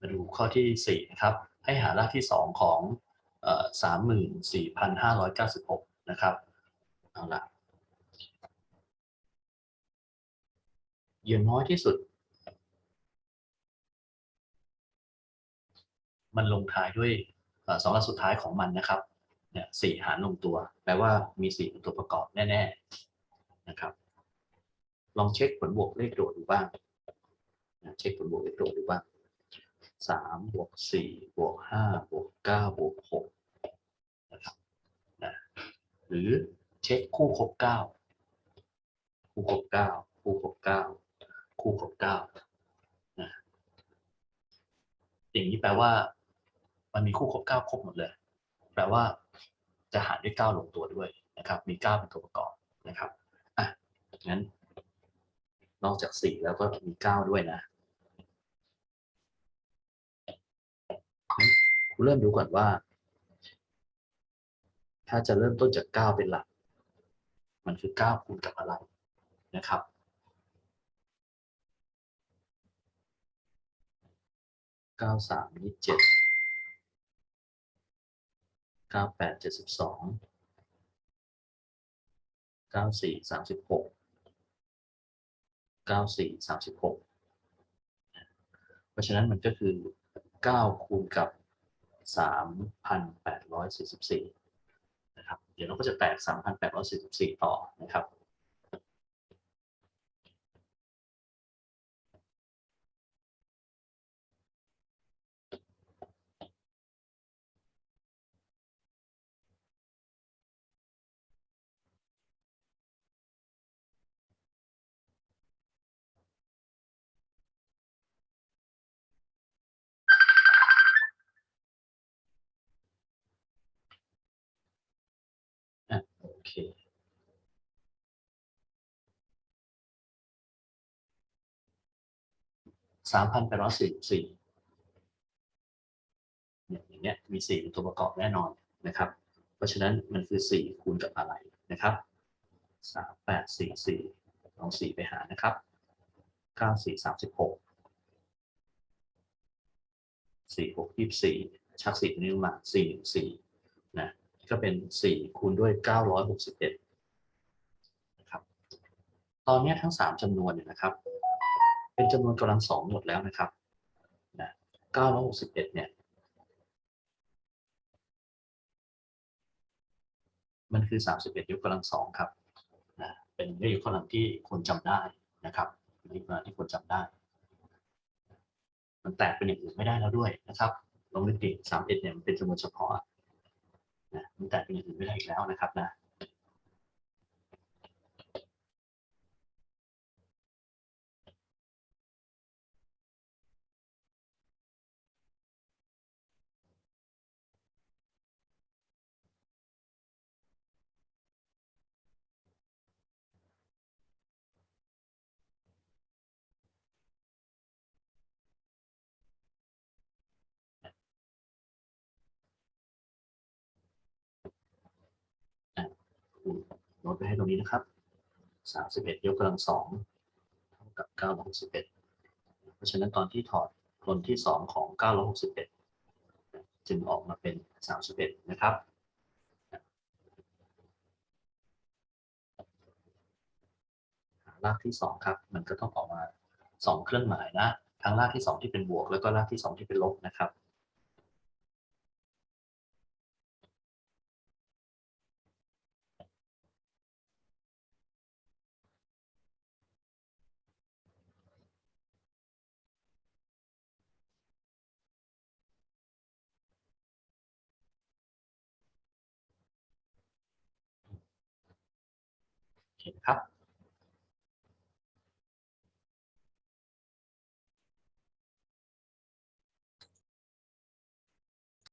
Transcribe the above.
มาดูข้อที่ 4 นะครับ ให้หารากที่ 2 ของสามหมื่นสี่พันห้าร้อยเก้าสิบหกนะครับ เอาละอย่างน้อยที่สุด มันลงท้ายด้วยอสองหลักสุดท้ายของมันนะครับเนี่ยสี่หารลงตัว แปลว่ามีสี่เป็นตัวประกอบแน่ ๆ นะครับ ลองเช็คผลบวกเลขโดดดูบ้าง เช็คผลบวกเลขโดดดูบ้าง สามบวกสี่บวกห้าบวกเก้าบวกหกนะครับนะหรือเช็คคู่ครบเก้าคู่ครบเก้าคู่ครบเก้าคู่ครบเก้านะอย่างนี้แปลว่า มันมีคู่ครบเก้าครบหมดเลย แปลว่าจะหารด้วยเก้าลงตัวด้วยนะครับ มีเก้าเป็นตัวประกอบนะครับอะงั้น นอกจากสี่แล้วก็มีเก้าด้วยนะ คุณเริ่มดูก่อนว่า ถ้าจะเริ่มต้นจากเก้าเป็นหลัก มันคือเก้าคูณกับอะไรนะครับเก้าสามยี่สิบเจ็ดเก้าแปดเจ็ดสิบสองเก้าสี่สามสิบหกเก้าสี่สามสิบหกเพราะฉะนั้นมันก็คือ เก้าคูณกับสามพันแปดร้อยสี่สิบสี่นะครับ เดี๋ยวเราก็จะแตกสามพันแปดร้อยสี่สิบสี่ต่อนะครับ เคสามพันแปดร้อยสี่สิบสี่เนี่ยอย่างเงี้ยมีสี่เป็นตัวประกอบแน่นอนนะครับ เพราะฉะนั้นมันคือสี่คูณกับอะไรนะครับสามแปดสี่สี่ลองสี่ไปหานะครับเก้าสี่สามสิบหกสี่หกยี่สิบสี่ชักสี่นิ้วมาสี่หนึ่งสี่นะ ก็เป็น 4 คูณด้วย 961นะครับ ตอนนี้ทั้ง 3จำนวนเนี่ยนะครับ เป็นจำนวนกำลังสองหมดแล้วนะครับนะ961 เนี่ยมันคือ 31 ยกกำลังสองครับนะเป็นเลขยกกำลังที่คนจำได้นะครับเลขกำลังที่คนจำได้ มันแตกเป็นอย่างอื่นไม่ได้แล้วด้วยนะครับ ลองนึกดิ31 เนี่ยมันเป็นจำนวนเฉพาะ นะมันแตกเป็นอย่างอื่นไม่ได้อีกแล้วนะครับนะ ลดไปให้ตรงนี้นะครับ31ยกกำลังสองเท่ากับ961เพราะฉะนั้นตอนที่ถอดผลที่2ของ961จึงออกมาเป็น31นะครับรากที่2ครับ มันก็ต้องออกมา2เครื่องหมายนะ ทั้งรากที่2ที่เป็นบวก แล้วก็รากที่2ที่เป็นลบนะครับ โอเคครับ